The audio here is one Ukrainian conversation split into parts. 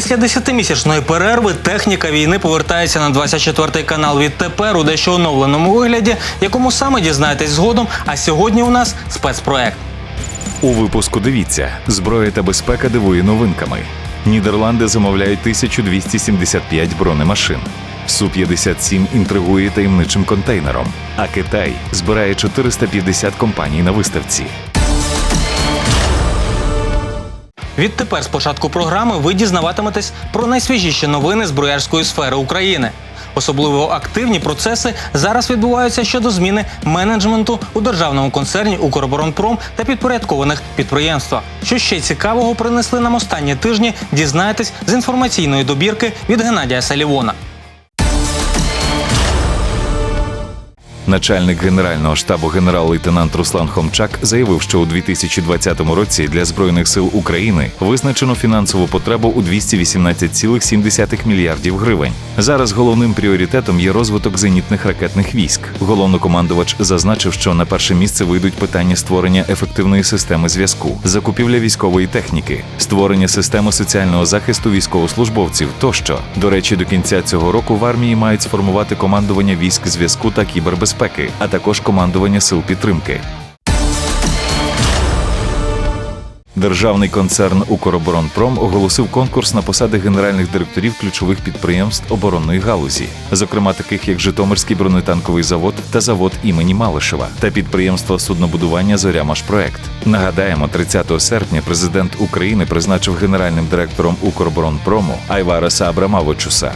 Після 10-місячної перерви техніка війни повертається на 24 канал відтепер у дещо оновленому вигляді, якому саме дізнаєтесь згодом. А сьогодні у нас спецпроект. У випуску дивіться: зброя та безпека дивує новинками. Нідерланди замовляють 1275 бронемашин. Су-57 інтригує таємничим контейнером, а Китай збирає 450 компаній на виставці. Відтепер з початку програми ви дізнаватиметесь про найсвіжіші новини зброярської сфери України. Особливо активні процеси зараз відбуваються щодо зміни менеджменту у державному концерні Укроборонпром та підпорядкованих підприємствах. Що ще цікавого принесли нам останні тижні, дізнаєтесь з інформаційної добірки від Геннадія Салівона. Начальник генерального штабу генерал-лейтенант Руслан Хомчак заявив, що у 2020 році для збройних сил України визначено фінансову потребу у 218,7 мільярдів гривень. Зараз головним пріоритетом є розвиток зенітних ракетних військ. Головнокомандувач зазначив, що на перше місце вийдуть питання створення ефективної системи зв'язку, закупівля військової техніки, створення системи соціального захисту військовослужбовців тощо. До речі, до кінця цього року в армії мають сформувати командування військ зв'язку та кібербезпеки, а також командування сил підтримки. Державний концерн Укроборонпром оголосив конкурс на посади генеральних директорів ключових підприємств оборонної галузі, зокрема таких як Житомирський бронетанковий завод та завод імені Малишева та підприємство суднобудування Зорямашпроект. Нагадаємо, 30 серпня президент України призначив генеральним директором Укроборонпрому Айвареса Абрамавичуса.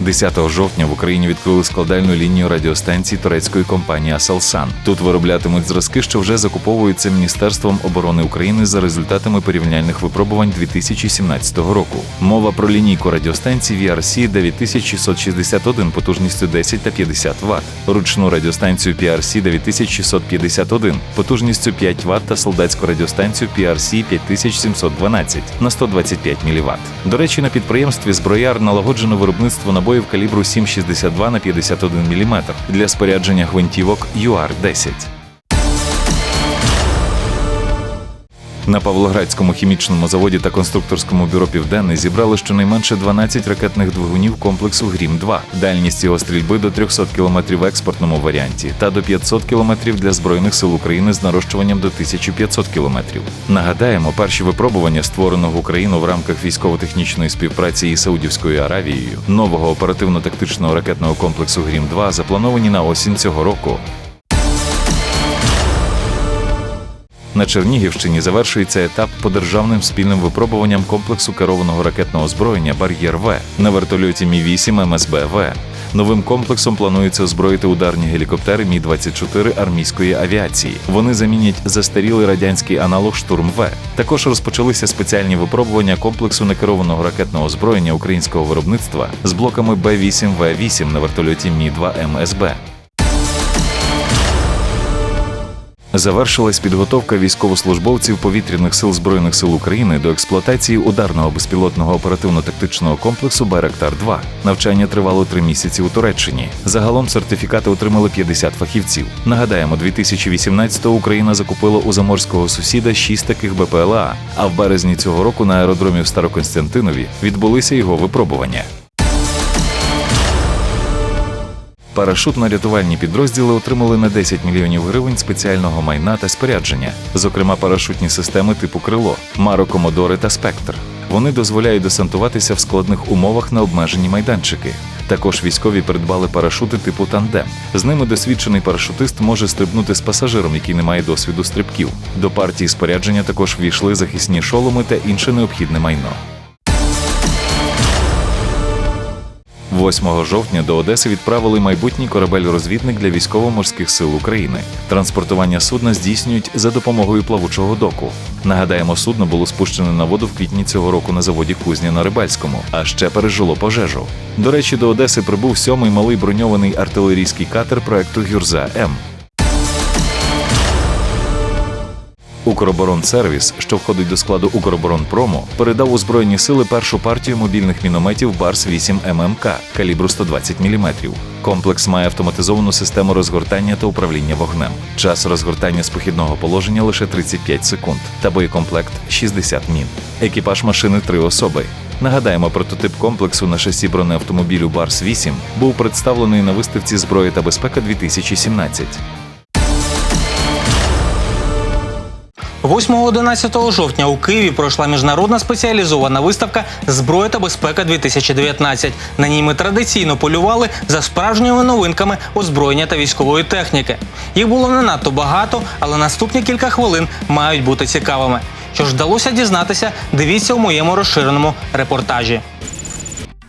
10 жовтня в Україні відкрили складальну лінію радіостанцій турецької компанії Аселсан. Тут вироблятимуть зразки, що вже закуповуються Міністерством оборони України за результатами порівняльних випробувань 2017 року. Мова про лінійку радіостанцій VRC 9661 потужністю 10 та 50 Вт, ручну радіостанцію PRC 9651 потужністю 5 Вт та солдатську радіостанцію PRC 5712 на 125 мВт. До речі, на підприємстві зброяр налагоджено виробництво набоїв калібру 7,62 на 51 мм для спорядження гвинтівок UR-10. На Павлоградському хімічному заводі та конструкторському бюро Південне зібрали щонайменше 12 ракетних двигунів комплексу Грім 2 Дальність його стрільби до 300 км в експортному варіанті та до 500 км для збройних сил України з нарощуванням до 1500 км. Нагадаємо, перші випробування створеного Україну в рамках військово-технічної співпраці із Саудівською Аравією нового оперативно-тактичного ракетного комплексу Грім 2 заплановані на осінь цього року. На Чернігівщині завершується етап по державним спільним випробуванням комплексу керованого ракетного озброєння Бар'єр В на вертольоті Мі 8 МСБ В. Новим комплексом планується озброїти ударні гелікоптери Мі 24 армійської авіації. Вони замінять застарілий радянський аналог Штурм В. Також розпочалися спеціальні випробування комплексу некерованого ракетного озброєння українського виробництва з блоками Б8 В8 на вертольоті Мі 2 МСБ. Завершилась підготовка військовослужбовців повітряних сил збройних сил України до експлуатації ударного безпілотного оперативно-тактичного комплексу Байрактар 2 Навчання тривало три місяці у Туреччині. Загалом сертифікати отримали 50 фахівців. Нагадаємо, 2018-го Україна закупила у заморського сусіда шість таких БПЛА. А в березні цього року на аеродромі в Староконстантинові відбулися його випробування. Парашутно-рятувальні підрозділи отримали на 10 мільйонів гривень спеціального майна та спорядження, зокрема парашутні системи типу крило, Маро Комодори та Спектр. Вони дозволяють десантуватися в складних умовах на обмежені майданчики. Також військові придбали парашути типу тандем. З ними досвідчений парашутист може стрибнути з пасажиром, який не має досвіду стрибків. До партії спорядження також ввійшли захисні шоломи та інше необхідне майно. 8 жовтня до Одеси відправили майбутній корабель-розвідник для військово-морських сил України. Транспортування судна здійснюють за допомогою плавучого доку. Нагадаємо, судно було спущене на воду в квітні цього року на заводі Кузня на Рибальському, а ще пережило пожежу. До речі, до Одеси прибув сьомий малий броньований артилерійський катер проекту Гюрза М. Укроборонсервіс, що входить до складу Укроборонпрому, передав у збройні сили першу партію мобільних мінометів Барс 8 ММК калібру 120 мм. Комплекс має автоматизовану систему розгортання та управління вогнем. Час розгортання з похідного положення лише 35 секунд та боєкомплект 60 мін. Екіпаж машини три особи. Нагадаємо, прототип комплексу на шасі бронеавтомобілю Барс 8 був представлений на виставці зброї та безпека 2017. 8-11 жовтня у Києві пройшла міжнародна спеціалізована виставка Зброя та безпека 2019 На ній ми традиційно полювали за справжніми новинками озброєння та військової техніки. Їх було не надто багато, але наступні кілька хвилин мають бути цікавими. Що ж вдалося дізнатися, дивіться у моєму розширеному репортажі.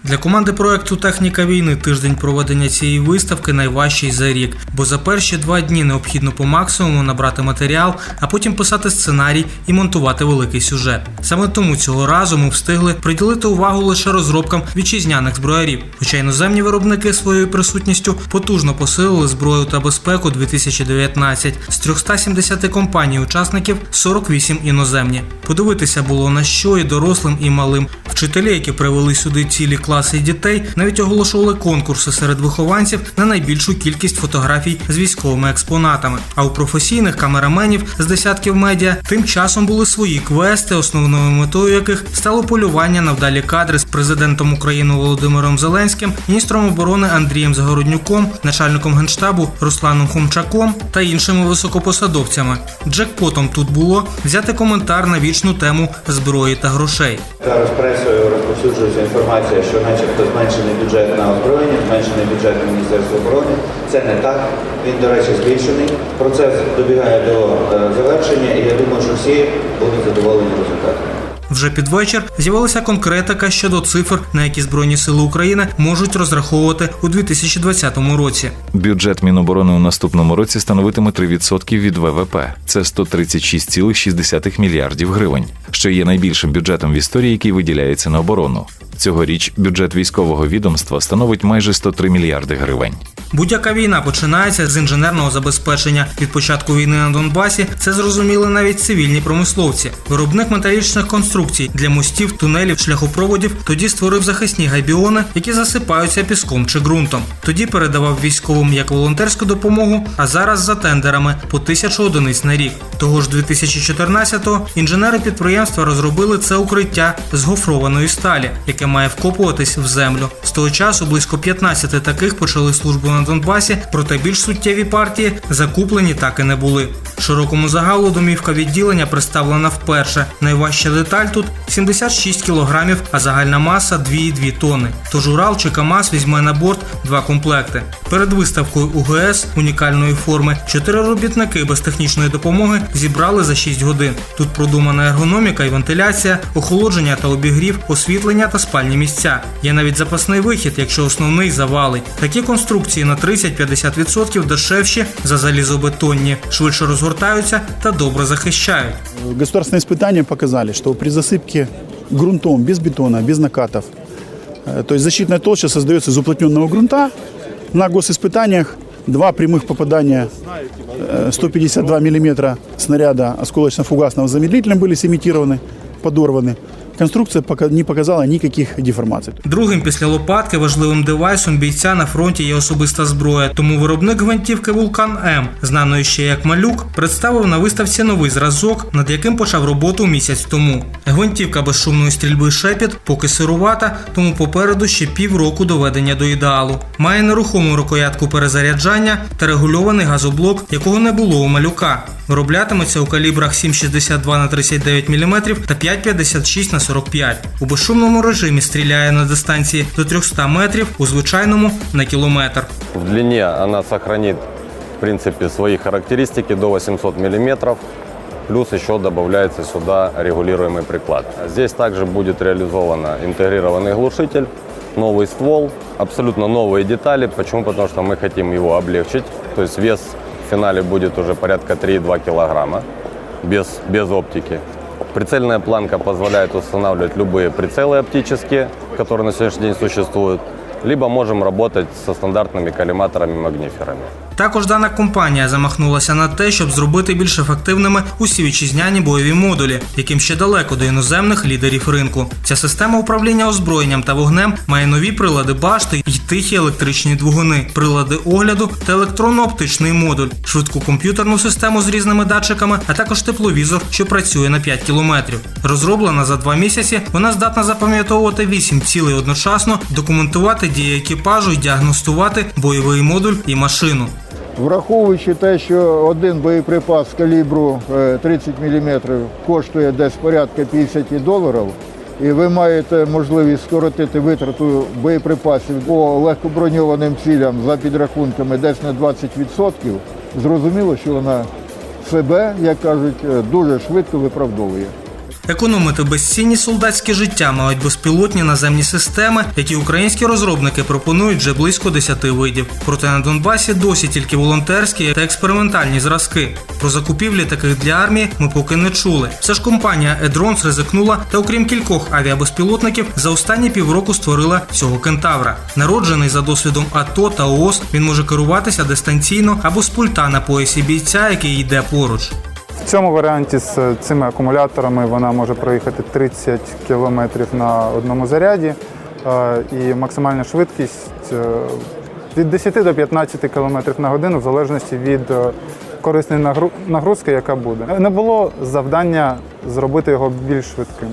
Для команди проекту Техніка війни тиждень проведення цієї виставки найважчий за рік, бо за перші два дні необхідно по максимуму набрати матеріал, а потім писати сценарій і монтувати великий сюжет. Саме тому цього разу ми встигли приділити увагу лише розробкам вітчизняних зброярів. Хоча іноземні виробники своєю присутністю потужно посилили зброю та безпеку 2019. з 370 компаній-учасників 48 іноземні. Подивитися було на що і дорослим, і малим. Вчителі, які привели сюди цілі класи дітей, навіть оголошували конкурси серед вихованців на найбільшу кількість фотографій з військовими експонатами. А у професійних камераменів з десятків медіа тим часом були свої квести, основною метою яких стало полювання на вдалі кадри з президентом України Володимиром Зеленським, міністром оборони Андрієм Загороднюком, начальником генштабу Русланом Хомчаком та іншими високопосадовцями. Джекпотом тут було взяти коментар на вічну тему зброї та грошей. Зараз пресою розповсюджується інформація, що начебто зменшений бюджет на озброєння, зменшений бюджет на Міністерство оборони. Це не так. Він, до речі, збільшений. Процес добігає до е, завершення, і я думаю, що всі будуть задоволені результатом. Вже під вечір з'явилася конкретика щодо цифр, на які збройні сили України можуть розраховувати у 2020 році. Бюджет Міноборони у наступному році становитиме 3% від ВВП. Це 136,6 мільярдів гривень, що є найбільшим бюджетом в історії, який виділяється на оборону. Цьогоріч бюджет військового відомства становить майже 103 мільярди гривень. Будь-яка війна починається з інженерного забезпечення. Від початку війни на Донбасі це зрозуміли навіть цивільні промисловці. Виробник металічних конструкцій для мостів, тунелів, шляхопроводів тоді створив захисні гайбіони, які засипаються піском чи ґрунтом. Тоді передавав військовим як волонтерську допомогу, а зараз за тендерами по тисячу одиниць на рік. Того ж 2014-го інженери підприємства розробили це укриття з гофрованої сталі, яке має вкопуватись в землю. З того часу близько 15 таких почали службу на Донбасі, проте більш суттєві партії закуплені так і не були. Широкому загалу домівка відділення представлена вперше. Найважча деталь тут 76 кілограмів, а загальна маса 2,2 тонни. Тож Урал чи КАМАЗ візьме на борт два комплекти. Перед виставкою УГС унікальної форми чотири робітники без технічної допомоги зібрали за 6 годин. Тут продумана ергономіка і вентиляція, охолодження та обігрів, освітлення та спальні місця. Є навіть запасний вихід, якщо основний завалить. Такі конструкції на 30-50% дешевші за залізобетонні, швидше розгортаються та добре захищають. Государственные испытания показали, что при засыпке грунтом без бетона, без накатов, э, то есть защитная толща создается из уплотненного грунта. На госиспытаниях два прямых попадания э, 152 мм снаряда осколочно-фугасного замедлителем были сымитированы, подорваны. Конструкция пока не показала никаких деформаций. Другим після лопатки важливим девайсом бійця на фронті є особиста зброя. Тому виробник гвинтівки Вулкан М, знаної ще як малюк, представив на виставці новий зразок, над яким почав роботу місяць тому. Гвинтівка безшумної стрільби шепіт поки сирувата, тому попереду ще півроку доведення до ідеалу. Має нерухому рукоятку перезаряджання та регульований газоблок, якого не було у малюка. Вироблятиметься у калібрах 7,62 на 39 мм та 5,56 на 45. У безшумному режимі стріляє на дистанції до 300 метрів, у звичайному на кілометр. В длине она сохранит, в принципе, свои характеристики до 800 мм. Плюс еще добавляется сюда регулируемый приклад. Здесь также будет реализован интегрированный глушитель, новый ствол, абсолютно новые детали. Почему? Потому что мы хотим его облегчить. То есть вес в финале будет уже порядка 3,2 килограмма без, без оптики. Прицельная планка позволяет устанавливать любые прицелы оптические, которые на сегодняшний день существуют, либо можем работать со стандартными коллиматорами-магниферами. Також дана компанія замахнулася на те, щоб зробити більш ефективними усі вітчизняні бойові модулі, яким ще далеко до іноземних лідерів ринку. Ця система управління озброєнням та вогнем має нові прилади башти і тихі електричні двигуни, прилади огляду та електронно-оптичний модуль, швидку комп'ютерну систему з різними датчиками, а також тепловізор, що працює на 5 кілометрів. Розроблена за два місяці, вона здатна запам'ятовувати 8 цілей одночасно, документувати дії екіпажу і діагностувати бойовий модуль і машину. Враховуючи те, що один боєприпас калібру е, 30 мм коштує десь порядка 50 доларів, і ви маєте можливість скоротити витрату боєприпасів по легкоброньованим цілям за підрахунками десь на 20%, зрозуміло, що вона себе, як кажуть, е, дуже швидко виправдовує. Економити безцінні солдатські життя мають безпілотні наземні системи, які українські розробники пропонують вже близько 10 видів. Проте на Донбасі досі тільки волонтерські та експериментальні зразки. Про закупівлі таких для армії ми поки не чули. Все ж компанія Edrons ризикнула та, окрім кількох авіабезпілотників, за останні півроку створила цього кентавра. Народжений за досвідом АТО та ООС, він може керуватися дистанційно або з пульта на поясі бійця, який йде поруч. В цьому варіанті з цими акумуляторами вона може проїхати 30 км на одному заряді е, і максимальна швидкість е, від 10 до 15 км на годину в залежності від е, корисної нагрузки, яка буде. Не було завдання зробити його більш швидким.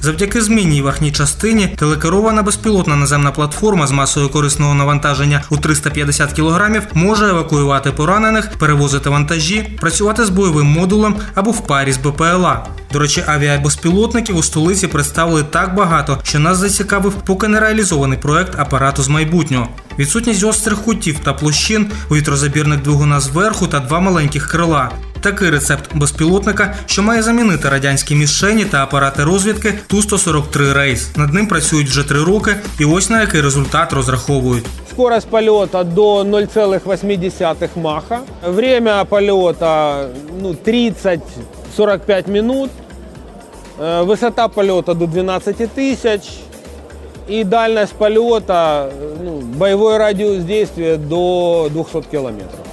Завдяки змінній верхній частині телекерована безпілотна наземна платформа з масою корисного навантаження у 350 кг може евакуювати поранених, перевозити вантажі, працювати з бойовим модулем або в парі з БПЛА. До речі, авіабезпілотників у столиці представили так багато, що нас зацікавив поки не реалізований проект апарату з майбутнього. Відсутність гострих кутів та площин у вітрозабірних двигуна зверху та два маленьких крила. Такий рецепт безпілотника, що має замінити радянські мішені та апарати розвідки Ту-143 рейс. Над ним працюють вже три роки, і ось на який результат розраховують. Скорость полета до 0,8 маха. Время полета ну, 30-45 минут. Э, Высота полета до 12 тысяч. И дальность полета, э, ну, боевой радиус действия до 200 километров.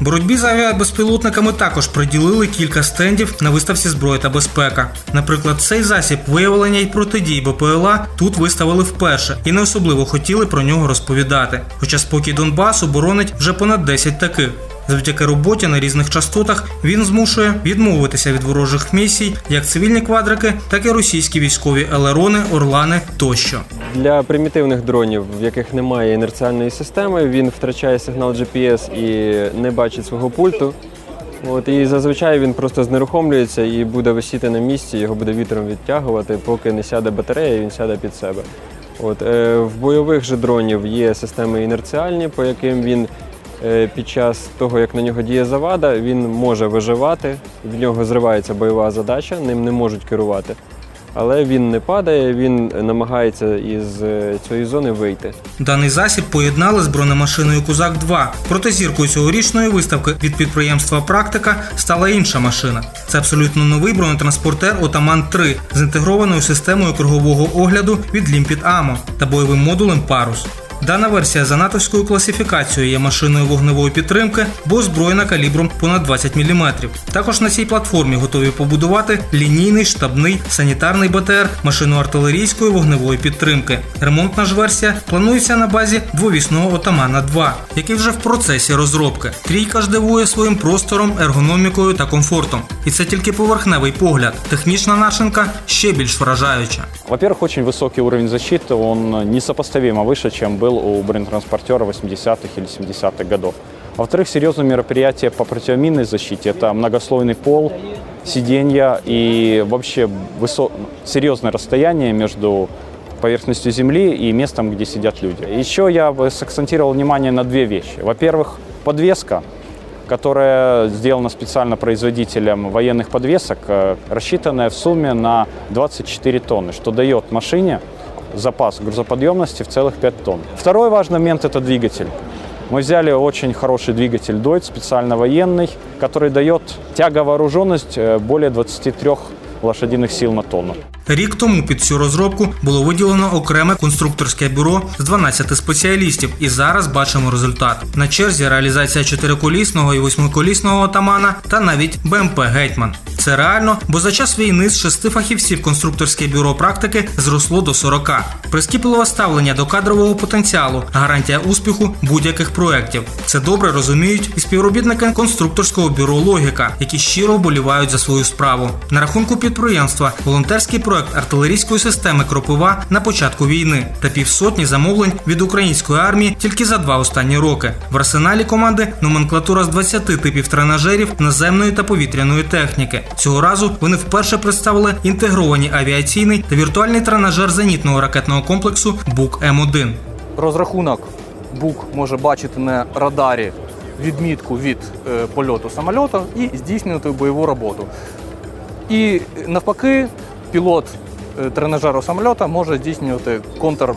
Боротьбі з авіабезпілотниками також приділили кілька стендів на виставці зброя та безпека. Наприклад, цей засіб виявлення і протидії БПЛА тут виставили вперше і не особливо хотіли про нього розповідати. Хоча спокій Донбасу боронить вже понад 10 таких. Завдяки роботі на різних частотах він змушує відмовитися від ворожих місій, як цивільні квадрики, так і російські військові елерони, орлани тощо. Для примітивних дронів, в яких немає інерціальної системи, він втрачає сигнал GPS і не бачить свого пульту. От, і зазвичай він просто знерухомлюється і буде висіти на місці, його буде вітром відтягувати, поки не сяде батарея, і він сяде під себе. От, е, в бойових же дронів є системи інерціальні, по яким він під час того, як на нього діє завада, він може виживати, в нього зривається бойова задача, ним не можуть керувати. Але він не падає, він намагається із е, цієї зони вийти. Даний засіб поєднали з бронемашиною Кузак 2 Проте зіркою цьогорічної виставки від підприємства Практика стала інша машина. Це абсолютно новий бронетранспортер Отаман 3 з інтегрованою системою кругового огляду від Limpet Ammo та бойовим модулем Парус. Дана версія за натовською класифікацією є машиною вогневої підтримки, бо озброєна калібром понад 20 мм. Також на цій платформі готові побудувати лінійний штабний санітарний БТР, машину артилерійської вогневої підтримки. Ремонтна ж версія планується на базі двовісного отамана 2, який вже в процесі розробки. Трійка ж дивує своїм простором, ергономікою та комфортом. І це тільки поверхневий погляд. Технічна начинка ще більш вражаюча. Во-первых, очень высокий уровень защиты, он несопоставимо выше, чем был у бронетранспортера 80-х или 70-х годов. Во-вторых, серьезные мероприятия по противоминной защите – это многослойный пол, сиденья и вообще высо- серьезное расстояние между поверхностью земли и местом, где сидят люди. Еще я бы сакцентировал внимание на две вещи. Во-первых, подвеска, которая сделана специально производителем военных подвесок, э, рассчитанная в сумме на 24 тонны, что дает машине запас грузоподъемности в целых 5 тонн. Второй важный момент – это двигатель. Мы взяли очень хороший двигатель Deutz, специально военный, который дает тяговооруженность э, более 23 лошадиных сил на тонну. Рік тому під цю розробку було виділено окреме конструкторське бюро з 12 спеціалістів, і зараз бачимо результат. На черзі реалізація чотириколісного і восьмиколісного отамана та навіть БМП Гетьман. Це реально, бо за час війни з шести фахівців конструкторське бюро практики зросло до 40. Прискіпливе ставлення до кадрового потенціалу, гарантія успіху будь-яких проєктів. Це добре розуміють і співробітники конструкторського бюро Логіка, які щиро вболівають за свою справу. На рахунку підприємства волонтерський проект артилерійської системи Кропива на початку війни та півсотні замовлень від української армії тільки за два останні роки. В арсеналі команди номенклатура з 20 типів тренажерів наземної та повітряної техніки. Цього разу вони вперше представили інтегровані авіаційний та віртуальний тренажер зенітного ракетного комплексу Бук М1. розрахунок БУК може бачити на радарі відмітку від е, польоту самольоту і здійснювати бойову роботу. І навпаки, пілот тренажеру самольота може здійснювати контр,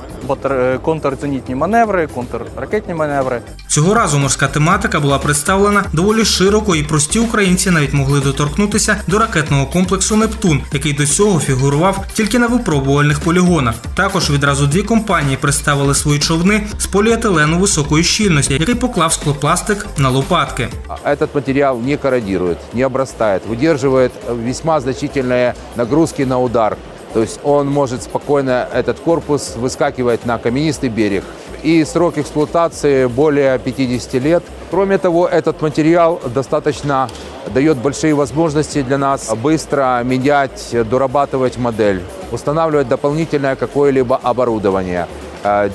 контрзенітні маневри, контрракетні маневри. Цього разу морська тематика була представлена доволі широко, і прості українці навіть могли доторкнутися до ракетного комплексу Нептун, який до цього фігурував тільки на випробувальних полігонах. Також відразу дві компанії представили свої човни з поліетилену високої щільності, який поклав склопластик на лопатки. Этот материал не корродирует, не обрастает, выдерживает весьма значительные нагрузки на удар. То есть он может спокойно, этот корпус, выскакивать на каменистый берег. И срок эксплуатации более 50 лет. Кроме того, этот материал достаточно дает большие возможности для нас быстро менять, дорабатывать модель, устанавливать дополнительное какое-либо оборудование,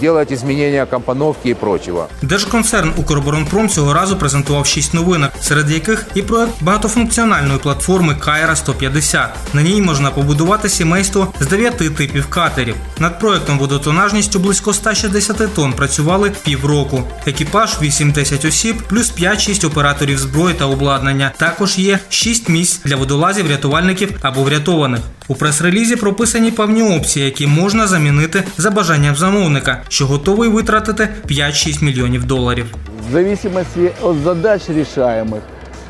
делать изменения компоновки и прочего. Держконцерн Укроборонпром цього разу презентував шість новинок, серед яких і проект багатофункціональної платформи Кайра 150. На ній можна побудувати сімейство з дев'яти типів катерів. Над проектом водотонажністю близько 160 тонн працювали півроку. Екіпаж 8-10 осіб, плюс 5-6 операторів зброї та обладнання. Також є 6 місць для водолазів, рятувальників або врятованих. У прес-релізі прописані певні опції, які можна замінити за бажанням замовника, що готовий витратити 5-6 мільйонів доларів. В зависимости от задач решаемых,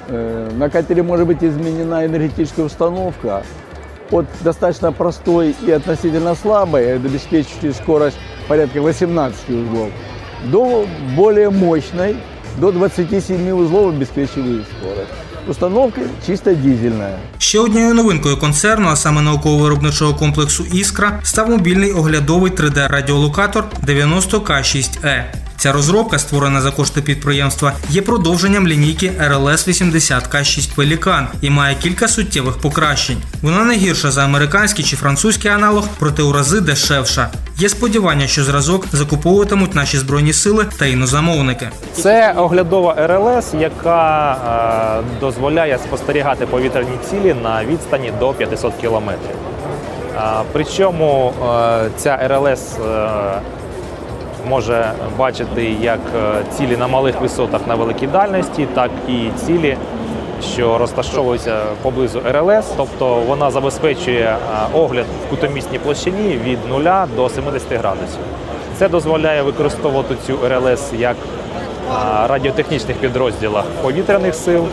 э, на катере может быть изменена энергетическая установка от достаточно простой и относительно слабой, обеспечивающей скорость порядка 18 узлов, до более мощной, до 27 узлов обеспечивающей скорость. Установка чисто дизельная. Ще однією новинкою концерну, а саме науково-виробничого комплексу Іскра, став мобільний оглядовий 3D-радіолокатор 90К6E. Ця розробка, створена за кошти підприємства, є продовженням лінійки RLS 80К6 Pelican і має кілька суттєвих покращень. Вона не гірша за американський чи французький аналог, проте у рази дешевша. Є сподівання, що зразок закуповуватимуть наші збройні сили та інозамовники. Це оглядова РЛС, яка е, дозволяє спостерігати повітряні цілі на відстані до 500 кілометрів. Е, Причому е, ця РЛС е, може бачити як е, цілі на малих висотах на великій дальності, так і цілі, що розташовуються поблизу РЛС. Тобто вона забезпечує е, огляд в кутомісній площині від 0 до 70 градусів. Це дозволяє використовувати цю РЛС як радіотехнічних підрозділах повітряних сил,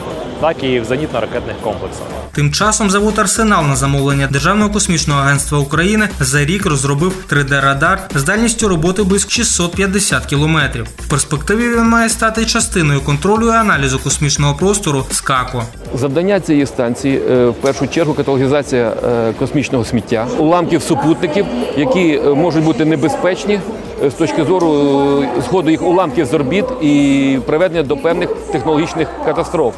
так і в зенітно-ракетних комплексах. Тим часом завод Арсенал на замовлення Державного космічного агентства України за рік розробив 3D-радар з дальністю роботи близько 650 кілометрів. В перспективі він має стати частиною контролю і аналізу космічного простору СКАКО. Завдання цієї станції е, в першу чергу каталогізація е, космічного сміття, уламків супутників, які е, можуть бути небезпечні з точки зору зходу їх уламків з орбіт і приведення до певних технологічних катастроф.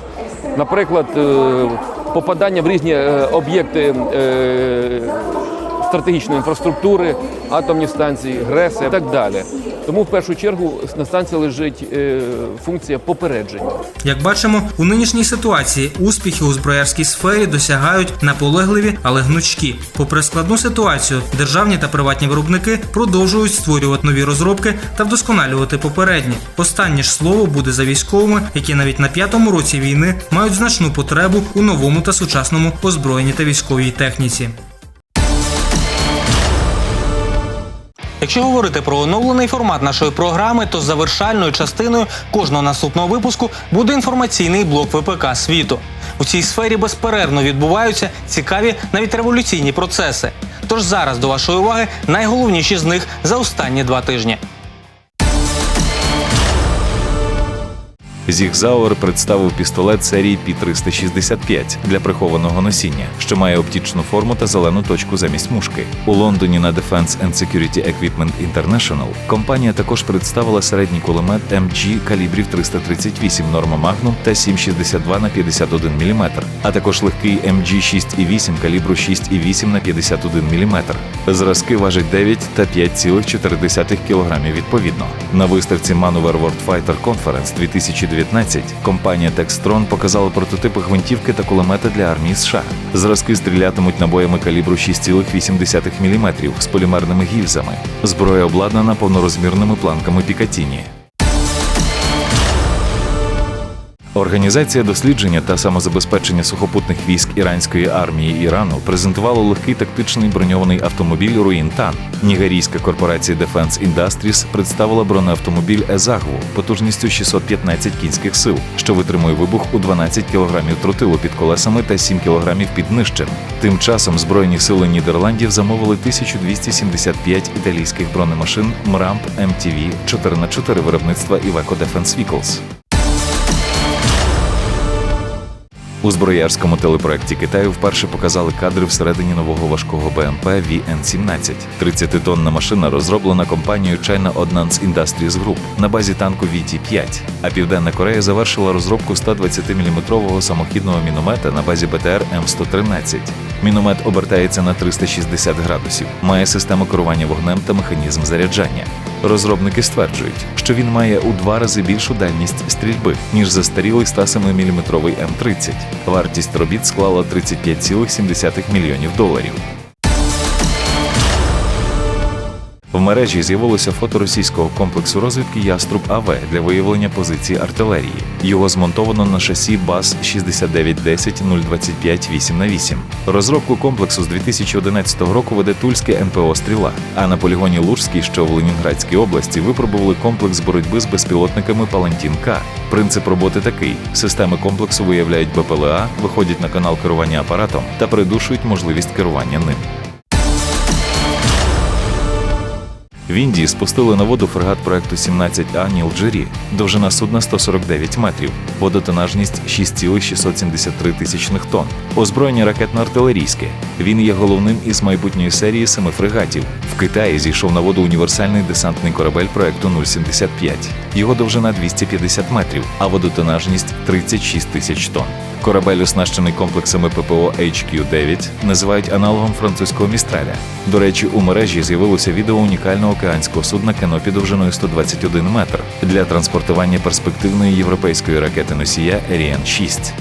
Наприклад, е, попадання в різні е, об'єкти е, стратегічної інфраструктури, атомні станції, ГРЕСи і так далі. Тому в першу чергу на станції лежить е, функція попередження. Як бачимо, у нинішній ситуації успіхи у зброярській сфері досягають наполегливі, але гнучкі. Попри складну ситуацію, державні та приватні виробники продовжують створювати нові розробки та вдосконалювати попередні. Останнє ж слово буде за військовими, які навіть на п'ятому році війни мають значну потребу у новому та сучасному озброєнні та військовій техніці. Якщо говорити про оновлений формат нашої програми, то завершальною частиною кожного наступного випуску буде інформаційний блок ВПК світу. У цій сфері безперервно відбуваються цікаві, навіть революційні процеси. Тож зараз до вашої уваги найголовніші з них за останні два тижні. Зігзауер представив пістолет серії P365 для прихованого носіння, що має оптічну форму та зелену точку замість мушки. У Лондоні на Defense and Security Equipment International компанія також представила середній кулемет MG калібрів 338 норма Magnum та 7,62 на 51 мм, а також легкий MG 6,8 калібру 6,8 на 51 мм. Зразки важать 9 та 5,4 кг відповідно. На виставці Maneuver World Fighter Conference 2019 компанія Textron показала прототипи гвинтівки та кулемета для армії США. Зразки стрілятимуть набоями калібру 6,8 мм з полімерними гільзами. Зброя обладнана повнорозмірними планками Пікатіні. Організація дослідження та самозабезпечення сухопутних військ іранської армії Ірану презентувала легкий тактичний броньований автомобіль Руїнтан. Нігерійська корпорація Defense Industries представила бронеавтомобіль Езагву потужністю 615 кінських сил, що витримує вибух у 12 кг тротилу під колесами та 7 кг під нижчим. Тим часом Збройні сили Нідерландів замовили 1275 італійських бронемашин МРАМП MTV 4х4 виробництва Iveco Defense Vehicles. У зброярському телепроекті Китаю вперше показали кадри всередині нового важкого БМП VN-17. 30-тонна машина розроблена компанією China Ordnance Industries Group на базі танку VT-5. А Південна Корея завершила розробку 120-мм самохідного міномета на базі БТР М113. Міномет обертається на 360 градусів, має систему керування вогнем та механізм заряджання. Розробники стверджують, що він має у два рази більшу дальність стрільби, ніж застарілий 107-мм М30. Вартість робіт склала 35,7 мільйонів доларів. Мережі з'явилося фото російського комплексу розвідки Яструб АВ для виявлення позиції артилерії. Його змонтовано на шасі БАЗ 6910 025 8 на 8 Розробку комплексу з 2011 року веде Тульське НПО Стріла. А на полігоні Лужський, що в Ленінградській області, випробували комплекс боротьби з безпілотниками Палантін К. Принцип роботи такий: системи комплексу виявляють БПЛА, виходять на канал керування апаратом та придушують можливість керування ним. В Індії спустили на воду фрегат проекту 17А Ніл Джері. Довжина судна 149 метрів, водотонажність 6,673 тисячних тонн. Озброєння ракетно-артилерійське. Він є головним із майбутньої серії семи фрегатів. В Китаї зійшов на воду універсальний десантний корабель проекту 075. Його довжина 250 метрів, а водотонажність 36 тисяч тонн. Корабель, оснащений комплексами ППО HQ-9, називають аналогом французького містраля. До речі, у мережі з'явилося відео унікального океанського судна Кенопі довжиною 121 метр для транспортування перспективної європейської ракети носія Ariane 6.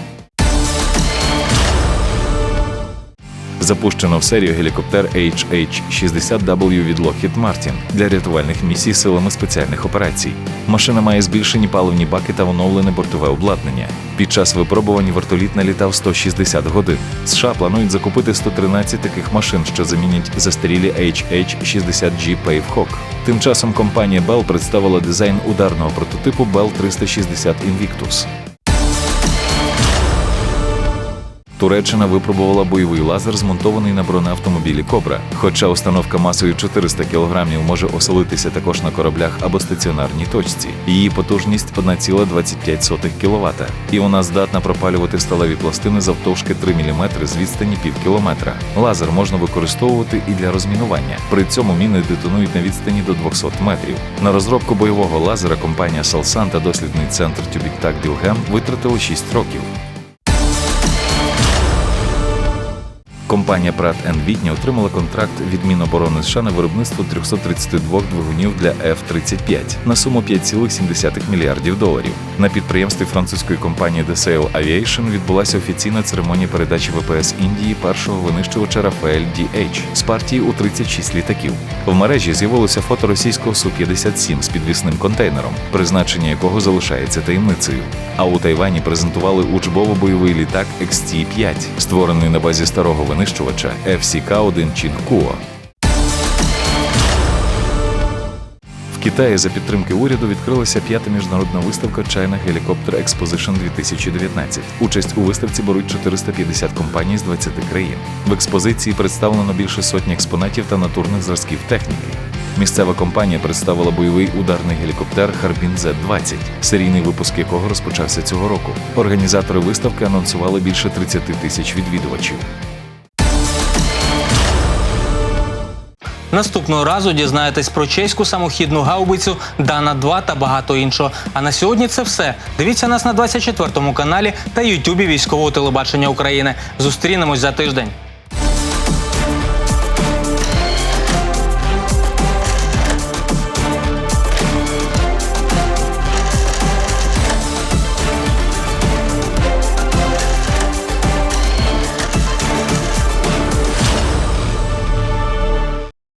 Запущено в серію гелікоптер HH-60W від Lockheed Martin для рятувальних місій силами спеціальних операцій. Машина має збільшені паливні баки та оновлене бортове обладнання. Під час випробувань вертоліт налітав 160 годин. США планують закупити 113 таких машин, що замінять застарілі HH-60G Pavehawk. Тим часом компанія Bell представила дизайн ударного прототипу Bell 360 Invictus. Туреччина випробувала бойовий лазер, змонтований на бронеавтомобілі Кобра. Хоча установка масою 400 кг може оселитися також на кораблях або стаціонарній точці. Її потужність 1,25 кВт. І вона здатна пропалювати сталеві пластини завтовшки 3 мм з відстані пів кілометра. Лазер можна використовувати і для розмінування. При цьому міни детонують на відстані до 200 метрів. На розробку бойового лазера компанія Salsan та дослідний центр TÜBİTAK Білгем витратили 6 років. Компанія Pratt Whitney отримала контракт від Міноборони США на виробництво 332 двигунів для F-35 на суму 5,7 мільярдів доларів. На підприємстві французької компанії DeSail Aviation відбулася офіційна церемонія передачі ВПС Індії першого винищувача Рафаель DH з партії у 36 літаків. В мережі з'явилося фото російського Су-57 з підвісним контейнером, призначення якого залишається таємницею. А у Тайвані презентували учбово-бойовий літак XT-5, створений на базі старого винищувача FCK-1 Чінкуо. В Китаї за підтримки уряду відкрилася п'ята міжнародна виставка China Helicopter Exposition 2019. Участь у виставці беруть 450 компаній з 20 країн. В експозиції представлено більше сотні експонатів та натурних зразків техніки. Місцева компанія представила бойовий ударний гелікоптер Харбін Z-20, серійний випуск якого розпочався цього року. Організатори виставки анонсували більше 30 тисяч відвідувачів. Наступного разу дізнаєтесь про чеську самохідну гаубицю Дана 2 та багато іншого. А на сьогодні це все. Дивіться нас на 24 каналі та Ютубі військового телебачення України. Зустрінемось за тиждень.